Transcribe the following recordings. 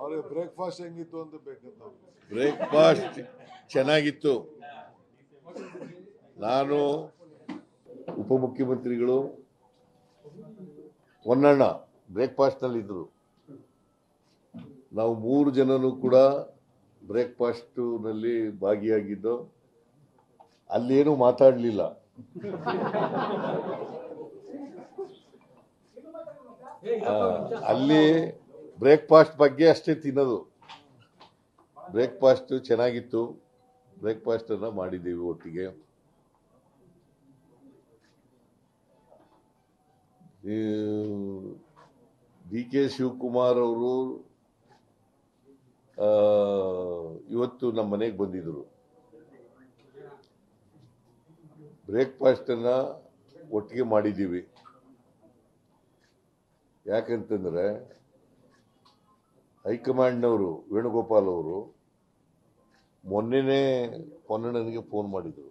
ಅವ್ರಿಗೆ ಬ್ರೇಕ್ಫಾಸ್ಟ್ ಹೆಂಗಿತ್ತು ಅಂತ ಬೇಕಂತ ಬ್ರೇಕ್ಫಾಸ್ಟ್ ಚೆನ್ನಾಗಿತ್ತು. ನಾನು ಉಪಮುಖ್ಯಮಂತ್ರಿಗಳು, ಹೊನ್ನಣ್ಣ ಬ್ರೇಕ್ಫಾಸ್ಟ್ನಲ್ಲಿದ್ದರು ನಾವು ಮೂರು ಜನನು ಕೂಡ ಬ್ರೇಕ್ಫಾಸ್ಟ್ನಲ್ಲಿ ಭಾಗಿಯಾಗಿದ್ದು, ಅಲ್ಲೇನು ಮಾತಾಡಲಿಲ್ಲ. ಅಲ್ಲಿ ಬ್ರೇಕ್ಫಾಸ್ಟ್ ಬಗ್ಗೆ ಅಷ್ಟೇ ತಿನ್ನೋದು. ಬ್ರೇಕ್ಫಾಸ್ಟ್ ಚೆನ್ನಾಗಿತ್ತು. ಬ್ರೇಕ್ಫಾಸ್ಟ್ ಅನ್ನ ಮಾಡಿದ್ದೀವಿ ಒಟ್ಟಿಗೆ. ಡಿ ಕೆ ಶಿವಕುಮಾರ್ ಅವರು ಇವತ್ತು ನಮ್ಮ ಮನೆಗೆ ಬಂದಿದ್ರು. ಬ್ರೇಕ್ಫಾಸ್ಟ್ ಅನ್ನ ಒಟ್ಟಿಗೆ ಮಾಡಿದ್ದೀವಿ ಯಾಕಂತಂದ್ರೆ ಹೈಕಮಾಂಡ್ನವರು ವೇಣುಗೋಪಾಲ್ ಅವರು ಮೊನ್ನೆನೇ ಪೊನ್ನಣ್ಣನಿಗೆ ಫೋನ್ ಮಾಡಿದರು.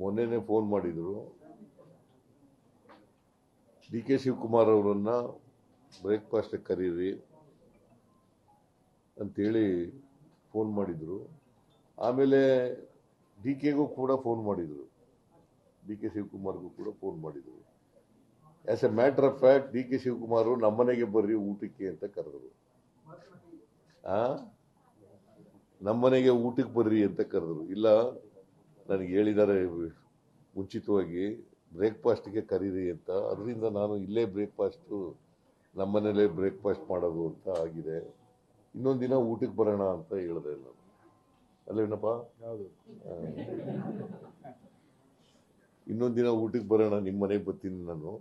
ಮೊನ್ನೆನೇ ಫೋನ್ ಮಾಡಿದರು. ಡಿ ಕೆ ಶಿವಕುಮಾರ್ ಅವರನ್ನು ಬ್ರೇಕ್ಫಾಸ್ಟ್ ಕರೀರಿ ಅಂತೇಳಿ ಫೋನ್ ಮಾಡಿದರು. ಆಮೇಲೆ ಡಿ ಕೆಗೂ ಕೂಡ ಫೋನ್ ಮಾಡಿದರು. ಡಿ ಕೆ ಶಿವಕುಮಾರ್ಗೂ ಕೂಡ ಫೋನ್ ಮಾಡಿದರು. As a matter of fact D K Shivakumar ನಮ್ಮನೆಗೆ ಬರ್ರಿ ಊಟಕ್ಕೆ ಅಂತ ಕರೆದರು. ನಮ್ಮನೆಗೆ ಊಟಕ್ಕೆ ಬರ್ರಿ ಅಂತ ಕರೆದರು. ಇಲ್ಲ ನನಗೆ ಹೇಳಿದ್ದಾರೆ ಮುಂಚಿತವಾಗಿ ಬ್ರೇಕ್ಫಾಸ್ಟ್ಗೆ ಕರೀರಿ ಅಂತ. ಅದರಿಂದ ನಾನು ಇಲ್ಲೇ ಬ್ರೇಕ್ಫಾಸ್ಟು ನಮ್ಮನೇಲೇ ಬ್ರೇಕ್ಫಾಸ್ಟ್ ಮಾಡೋದು ಅಂತ ಆಗಿದೆ. ಇನ್ನೊಂದು ದಿನ ಊಟಕ್ಕೆ ಬರೋಣ ಅಂತ ಹೇಳಿದೆ ನಾನು. ಅಲ್ಲೇನಪ್ಪ ಇನ್ನೊಂದು ದಿನ ಊಟಕ್ಕೆ ಬರೋಣ ನಿಮ್ಮ ಮನೆಗೆ ಬರ್ತೀನಿ ನಾನು.